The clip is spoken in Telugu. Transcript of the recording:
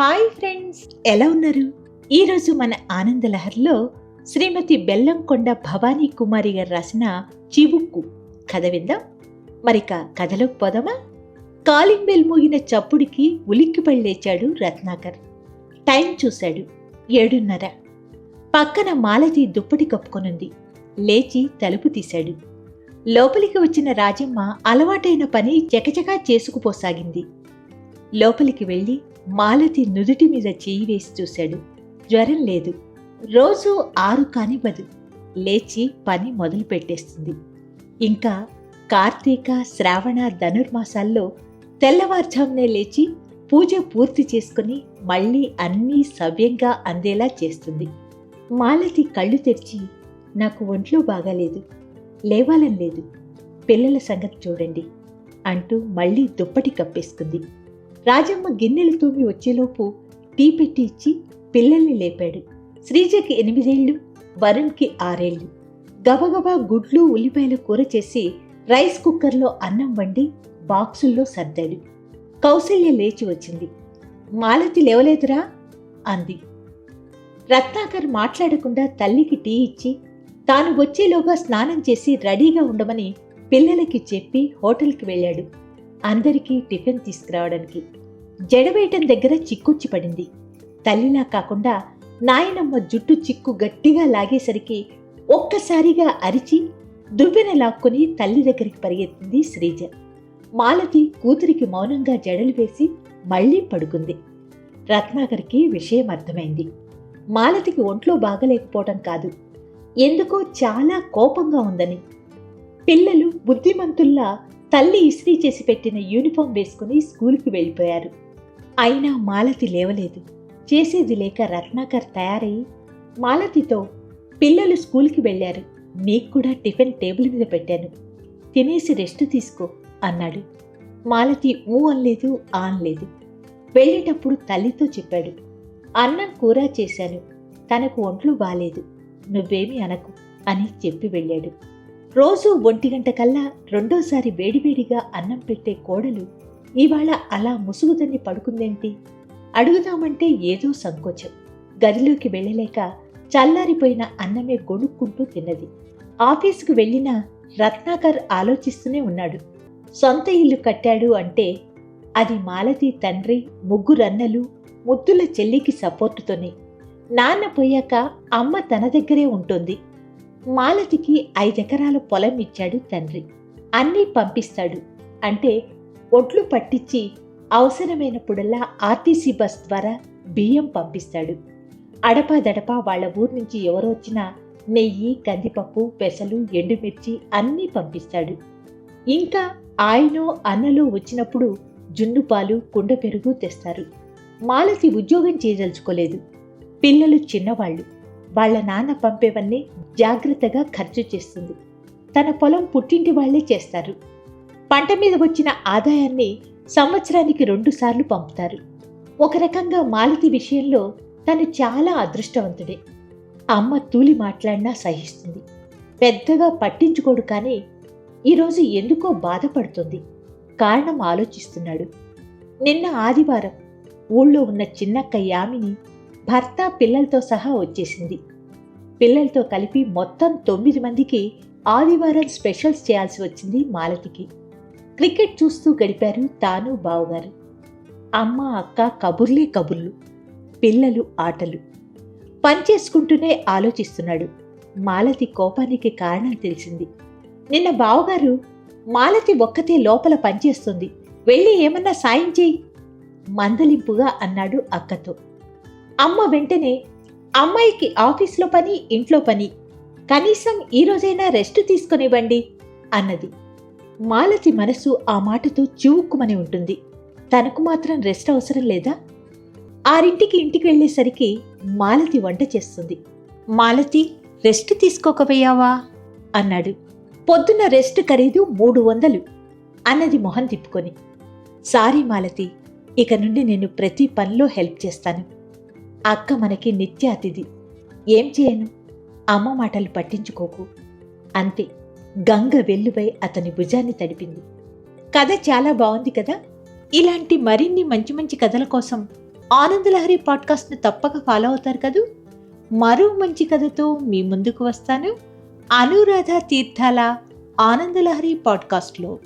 Hi friends. ఎలా ఉన్నారు? ఈరోజు మన ఆనందలహర్లో శ్రీమతి బెల్లంకొండ భవానీ కుమారి గారు రాసిన చివుక్కు. కథ విందాం. మరిక కథలోకి పోదామా? కాలింగ్ బెల్ మోగిన చప్పుడికి ఉలిక్కిపడి లేచాడు రత్నాకర్. టైం చూశాడు. ఏడున్నర. పక్కన మాలతి దుప్పటి కప్పుకొనుంది. లేచి తలుపు తీశాడు. లోపలికి వచ్చిన రాజమ్మ అలవాటైన పని చకచకా చేసుకుపోసాగింది. లోపలికి వెళ్ళి మాలతి నుదుటి మీద చేయి వేసి చూశాడు. జ్వరం లేదు. రోజు ఆరు కానివ్వదు లేచి పని మొదలు పెట్టేస్తుంది. ఇంకా కార్తీక శ్రావణ ధనుర్మాసాల్లో తెల్లవారుజామునే లేచి పూజ పూర్తి చేసుకుని మళ్ళీ అన్నీ సవ్యంగా అందేలా చేస్తుంది. మాలతి కళ్ళు తెరిచి నాకు ఒంట్లో బాగాలేదు. లేవాలని లేదు. పిల్లల సంగతి చూడండి అంటూ మళ్ళీ దుప్పటి కప్పేసుకుంది. రాజమ్మ గిన్నెలు తోమి వచ్చేలోపు టీ పెట్టి ఇచ్చి పిల్లల్ని లేపాడు. శ్రీజకి ఎనిమిదేళ్ళు వరుణ్కి ఆరేళ్ళు గబగబా గుడ్లు ఉల్లిపాయల కూర చేసి రైస్ కుక్కర్లో అన్నం వండి బాక్సుల్లో సర్దాడు. కౌశల్య లేచి వచ్చింది. మాలతి లేవలేదురా? అంది. రత్నాకర్ మాట్లాడకుండా తల్లికి టీ ఇచ్చి తాను వచ్చేలోగా స్నానం చేసి రెడీగా ఉండమని పిల్లలకి చెప్పి హోటల్కి వెళ్ళాడు. అందరికీ టిఫిన్ తీసుకురావడానికి. జడవేయటం దగ్గర చిక్కుచ్చి పడింది తల్లిలా కాకుండా నాయనమ్మ జుట్టు చిక్కు గట్టిగా లాగేసరికి ఒక్కసారిగా అరిచి దువ్వెన లాక్కుని తల్లి దగ్గరికి పరిగెత్తింది శ్రీజ. మాలతి కూతురికి మౌనంగా జడలు వేసి మళ్ళీ పడుకుంది. రత్నాకర్కి విషయం అర్థమైంది. మాలతికి ఒంట్లో బాగలేకపోవటం కాదు. ఎందుకో చాలా కోపంగా ఉందని. పిల్లలు బుద్ధిమంతుల్లా తల్లి ఇస్త్రీ చేసి పెట్టిన యూనిఫామ్ వేసుకుని స్కూల్కి వెళ్ళిపోయారు. అయినా మాలతి లేవలేదు. చేసేది లేక రత్నాకర్ తయారై మాలతితో పిల్లలు స్కూల్కి వెళ్ళారు. నీకు కూడా టిఫిన్ టేబుల్ మీద పెట్టాను. తినేసి రెస్ట్ తీసుకో అన్నాడు. మాలతి ఊ అనలేదు ఆనలేదు వెళ్ళేటప్పుడు తల్లితో చెప్పాడు. అన్నం కూర చేశాను. తనకు ఒంట్లో బాలేదు. నువ్వేమీ అనకు అని చెప్పి వెళ్ళాడు. రోజు ఒంటి గంట కల్లా రెండోసారి వేడివేడిగా అన్నం పెట్టే కోడలు ఇవాళ అలా ముసుగుదని పడుకుందేంటి? అడుగుదామంటే ఏదో సంకోచం. గదిలోకి వెళ్ళలేక చల్లారిపోయిన అన్నమే గొణుక్కుంటూ తిన్నది. ఆఫీసుకు వెళ్ళిన రత్నాకర్ ఆలోచిస్తూనే ఉన్నాడు. సొంత ఇల్లు కట్టాడు అంటే అది మాలతి తండ్రి ముగ్గురన్నలు ముద్దుల చెల్లికి సపోర్టుతోనే. నాన్న పోయాక అమ్మ తన దగ్గరే ఉంటుంది. మాలతికి ఐదెకరాల పొలం ఇచ్చాడు తండ్రి. అన్నీ పంపిస్తాడు అంటే ఒడ్లు పట్టించి అవసరమైనప్పుడల్లా ఆర్టీసీ బస్ ద్వారా బియ్యం పంపిస్తాడు. అడపాదడపా వాళ్ళ ఊరు నుంచి ఎవరొచ్చినా నెయ్యి కందిపప్పు పెసలు ఎండుమిర్చి అన్నీ పంపిస్తాడు. ఇంకా ఆయనో అన్నలో వచ్చినప్పుడు జున్నుపాలు కుండ పెరుగు తెస్తారు. మాలతి ఉద్యోగం చేయదలుచుకోలేదు. పిల్లలు చిన్నవాళ్ళు. వాళ్ళ నాన్న పంపేవన్నీ జాగ్రత్తగా ఖర్చు చేస్తుంది. తన పొలం పుట్టింటి వాళ్ళే చేస్తారు. పంట మీద వచ్చిన ఆదాయాన్ని సంవత్సరానికి రెండుసార్లు పంపుతారు. ఒక రకంగా మాలతి విషయంలో తను చాలా అదృష్టవంతుడే. అమ్మ తూలి మాట్లాడినా సహిస్తుంది. పెద్దగా పట్టించుకోడు కానీ ఈరోజు ఎందుకో బాధపడుతుంది. కారణం ఆలోచిస్తున్నాడు. నిన్న ఆదివారం ఊళ్ళో ఉన్న చిన్నక్క యామిని భర్త పిల్లలతో సహా వచ్చేసింది. పిల్లలతో కలిపి మొత్తం తొమ్మిది మందికి ఆదివారం స్పెషల్స్ చేయాల్సి వచ్చింది మాలతికి. క్రికెట్ చూస్తూ గడిపారు తాను బావగారు. అమ్మ అక్క కబుర్లే కబుర్లు పిల్లలు ఆటలు. పనిచేసుకుంటూనే ఆలోచిస్తున్నాడు. మాలతి కోపానికి కారణం తెలిసింది. నిన్న బావగారు మాలతి ఒక్కతే లోపల పనిచేస్తుంది వెళ్ళి ఏమన్నా సాయం చేయి. మందలింపుగా అన్నాడు అక్కతో. అమ్మ వెంటనే అమ్మాయికి ఆఫీస్లో పని ఇంట్లో పని. కనీసం ఈరోజైనా రెస్ట్ తీసుకునివ్వండి అన్నది. మాలతి మనసు ఆ మాటతో చివుక్కుమని ఉంటుంది. తనకు మాత్రం రెస్ట్ అవసరం లేదా? ఆరింటికి ఇంటికి వెళ్ళేసరికి మాలతి వంట చేస్తుంది. మాలతి రెస్ట్ తీసుకోకపోయావా? అన్నాడు. పొద్దున్న రెస్ట్ ఖరీదు మూడు వందలు అన్నది మొహం తిప్పుకొని. సారీ మాలతి ఇక నుండి నేను ప్రతి పనిలో హెల్ప్ చేస్తాను. అక్క మనకి నిత్య అతిథి. ఏం చేయను? అమ్మ మాటలు పట్టించుకోకు. అంతే. గంగ వెల్లువై అతని భుజాన్ని తడిపింది. కథ చాలా బాగుంది కదా? ఇలాంటి మరిన్ని మంచి మంచి కథల కోసం ఆనందలహరి పాడ్కాస్ట్ను తప్పక ఫాలో అవుతారు కదూ? మరో మంచి కథతో మీ ముందుకు వస్తాను. అనురాధ తీర్థాల ఆనందలహరి పాడ్కాస్ట్లో.